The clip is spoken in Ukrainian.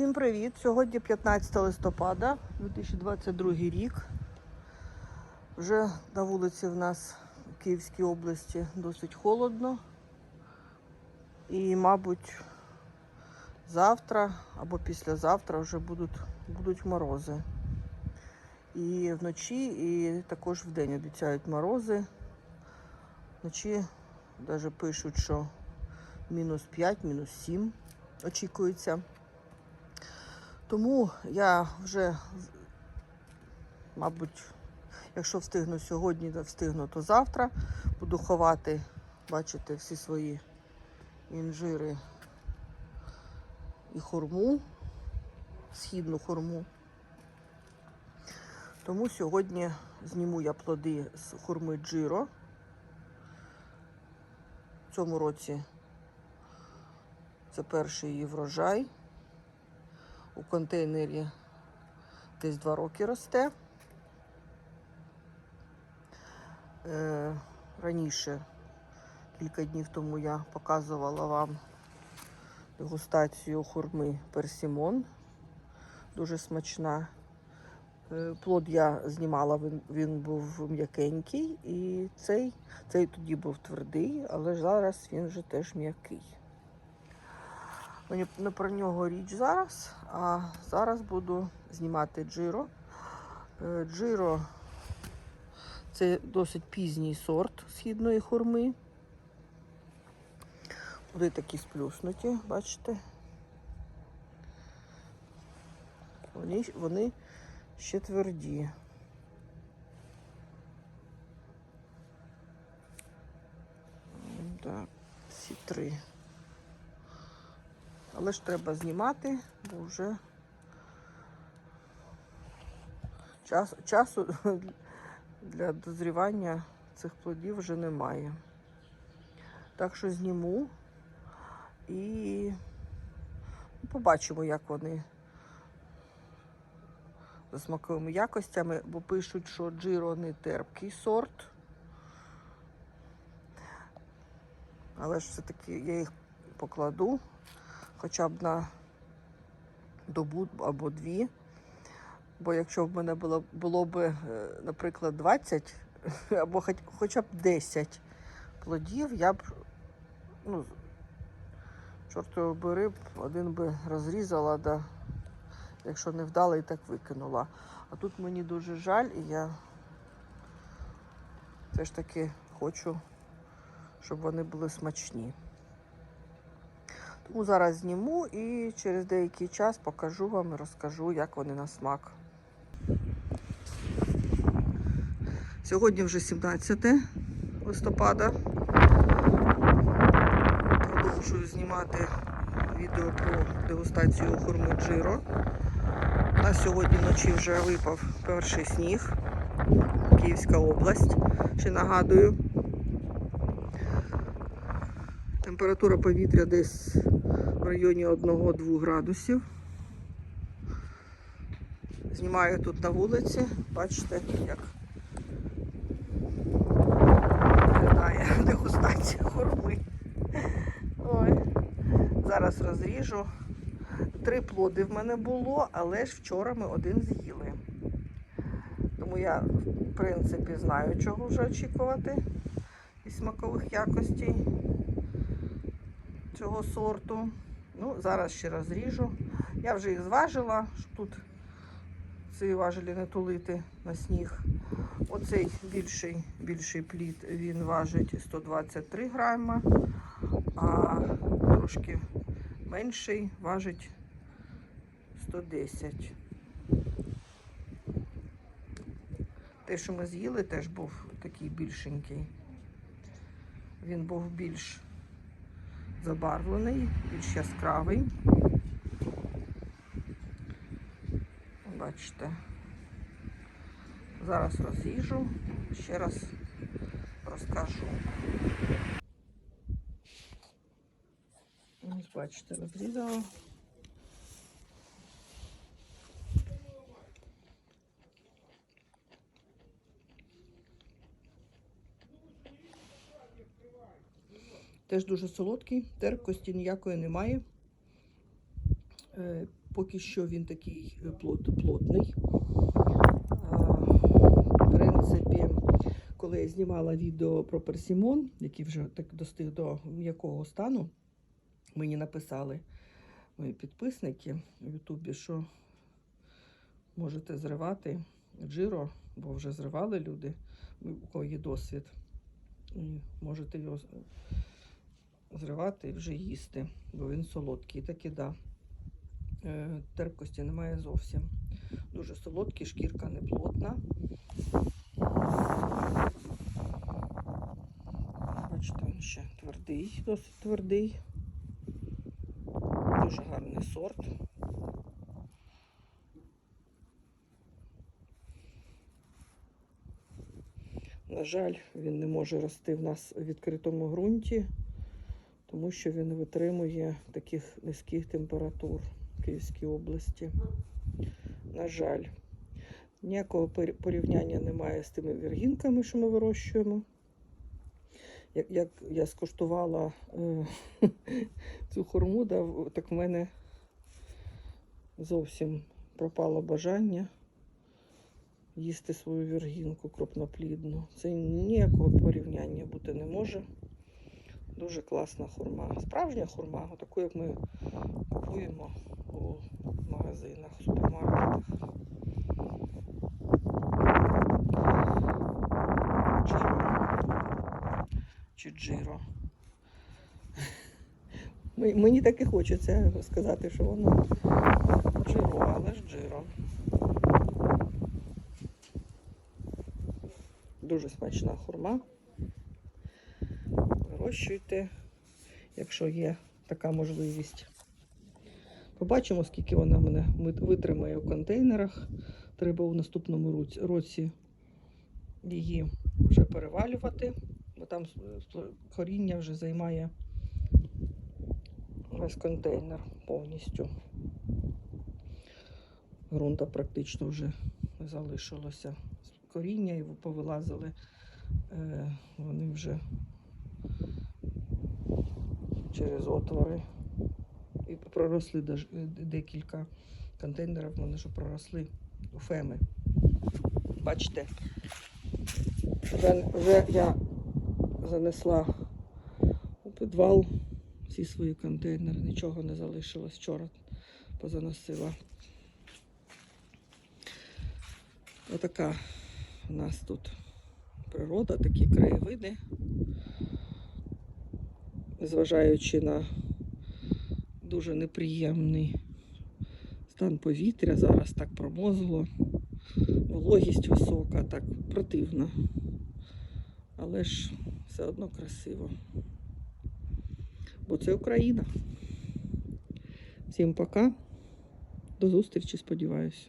Всім привіт! Сьогодні 15 листопада 2022 рік. Вже на вулиці в нас в Київській області досить холодно. І, мабуть, завтра або післязавтра вже будуть, будуть морози. І вночі, і також вдень обіцяють морози. Вночі навіть пишуть, що мінус 5, мінус 7 очікується. Тому я вже, мабуть, якщо встигну сьогодні, то встигну, то завтра буду ховати, бачите, всі свої інжири і хурму, східну хурму. Тому сьогодні зніму я плоди з хурми Джиро. В цьому році це перший її врожай. У контейнері десь два роки росте. Е, раніше, кілька днів тому, я показувала вам дегустацію хурми персимон. Дуже смачна. Е, плод я знімала, він, він був м'якенький, і цей, цей тоді був твердий, але зараз він вже теж м'який. Мені не про нього річ зараз, а зараз буду знімати джиро. Е, Джиро це досить пізній сорт східної хурми. Вони такі сплюснуті, бачите? Вони, вони ще тверді. Так, всі три. Але ж треба знімати, бо вже час, часу для дозрівання цих плодів вже немає. Так що зніму і побачимо, як вони за смаковими якостями, бо пишуть, що джиро не терпкий сорт. Але ж все-таки я їх покладу хоча б на добу або дві. Бо якщо в мене було, було б, е, наприклад, 20 або хоч, хоча б 10 плодів, я б, ну, чортові бери, один би розрізала, да, якщо не вдала, і так викинула. А тут мені дуже жаль, і я все ж таки хочу, щоб вони були смачні. Тому зараз зніму і через деякий час покажу вам і розкажу, як вони на смак. Сьогодні вже 17 листопада. Продовжую знімати відео про дегустацію хурми Джиро. У нас сьогодні вночі вже випав перший сніг. Київська область. Ще нагадую. Температура повітря десь районі 1-2 градусів. Знімаю тут на вулиці, бачите, як виглядає дегустація хурми. Ой. Зараз розріжу. Три плоди в мене було, але ж вчора ми один з'їли. Тому я, в принципі, знаю, чого вже очікувати із смакових якостей цього сорту. Ну, зараз ще розріжу. Я вже їх зважила, щоб тут ці важелі не тулити на сніг. Оцей більший, більший плід він важить 123 грама, а трошки менший важить 110. Те, що ми з'їли, теж був такий більшенький. Він був більш забарвлений, більш яскравий. Бачите. Зараз розріжу, ще раз розкажу. Ось бачите, розрізала. Теж дуже солодкий, терпкості ніякої немає. Е, поки що він такий е, плот, плотний. В принципі, коли я знімала відео про персимон, який вже так достиг до м'якого стану, мені написали мої підписники в Ютубі, що можете зривати джиро, бо вже зривали люди, у кого є досвід. І можете його зривати і вже їсти, бо він солодкий, так і да. Е, Терпкості немає зовсім. Дуже солодкий, шкірка не плотна. Бачите, він ще твердий, досить твердий. Дуже гарний сорт. На жаль, він не може рости в нас у відкритому ґрунті, тому що він витримує таких низьких температур в Київській області. На жаль, ніякого порівняння немає з тими віргінками, що ми вирощуємо. Як, як я скуштувала е, цю хурму, да, так в мене зовсім пропало бажання їсти свою віргінку крупноплідну. Це ніякого порівняння бути не може. Дуже класна хурма. Справжня хурма, таку, як ми купуємо у магазинах, супермаркетах. Чи джиро. Мені так і хочеться сказати, що воно джиро, але ж джиро. Дуже смачна хурма. Вирощуйте, якщо є така можливість. Побачимо, скільки вона мене витримає у контейнерах. Треба у наступному році- її вже перевалювати, бо там коріння вже займає весь контейнер повністю. Грунта практично вже залишилося. Коріння і повилазили. Е, Вони вже через отвори. І проросли е, декілька контейнерів, вони вже проросли у феми. Бачите, вже, вже я занесла у підвал всі свої контейнери, нічого не залишилось вчора, позаносила. Отака у нас тут природа, такі краєвиди. Зважаючи на дуже неприємний стан повітря, зараз так промозгло, вологість висока, так противно. Але ж все одно красиво. Бо це Україна. Всім пока. До зустрічі, сподіваюся.